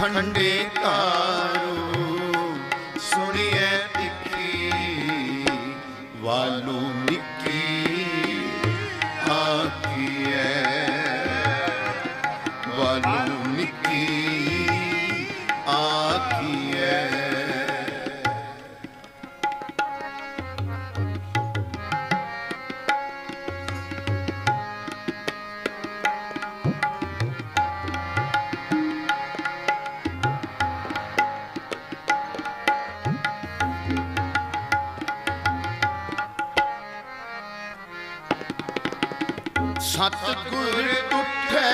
ਖੰਡੇ ਤਾਰੂ ਸੁਣੀਏ ਤਿੱਖੀ ਵਾਲੂ ਨਿੱਕੀ ਆਖੀਏ ਸਤਿਗੁਰ ਤੁਠੈ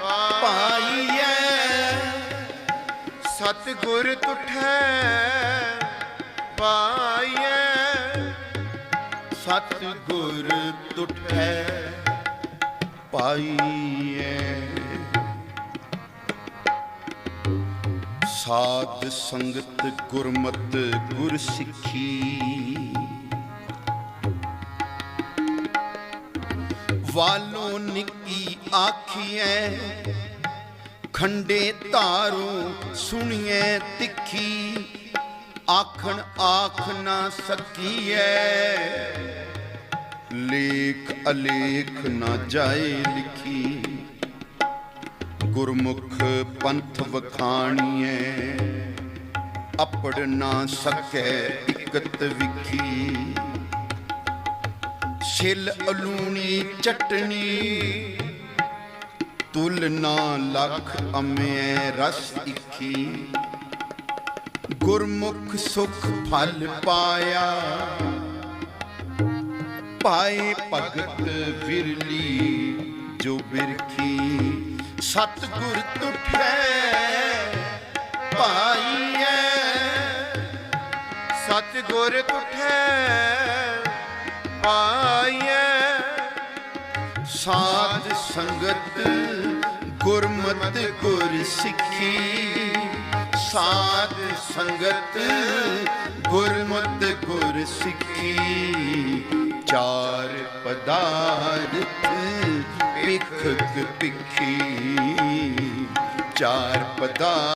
ਪਾਈਐ। ਸਤਿਗੁਰ ਤੁਠੈ ਪਾਈਐ। ਸਤਿਗੁਰ ਤੁਠੈ ਪਾਈਐ। ਸਾਧ ਸੰਗਤ ਗੁਰਮਤ ਗੁਰ ਸਿੱਖੀ। ਵਾਲੋਂ ਨਿੱਕੀ ਆਖੀਐ, ਖੰਡੇ ਤਾਰੂ ਸੁਣੀਐ ਤਿੱਖੀ, ਆਖਣ ਆਖ ਨਾ ਸਕੀਐ। ਲੇਖ ਅਲੇਖ ਨਾ ਜਾਏ ਲਿਖੀ, ਗੁਰਮੁਖ ਪੰਥ ਵਖਾਣੀਐ, ਅਪੜ ਨਾ ਸਕੈ ਇਕਤ ਵਿਖੀ। ਛਿਲ ਅਲੂਣੀ ਚਟਣੀ। ਤੁਲ ਨਾ ਲਖ ਅਮੈ ਰਸ ਇਖੀ। ਗੁਰਮੁਖ ਸੁਖ ਫਲ ਪਾਇਆ। ਪਾਏ ਭਗਤ ਵਿਰਲੀ ਜੋ ਬਿਰਖੀ। ਸਤਗੁਰ ਤੁਠੈ ਪਾਈਐ। ਸਤਗੁਰ ਤੁਠੈ ਪਾਈਐ। ਸਾਧ ਸੰਗਤ ਗੁਰਮਤ ਗੁਰ ਸਿੱਖੀ। ਸਾਧ ਸੰਗਤ ਗੁਰਮਤ ਗੁਰ ਸਿੱਖੀ। ਚਾਰ ਪਦਾਰਥ ਪਿਖਕ ਪਿਖੀ। ਚਾਰ ਪਦਾਰਥ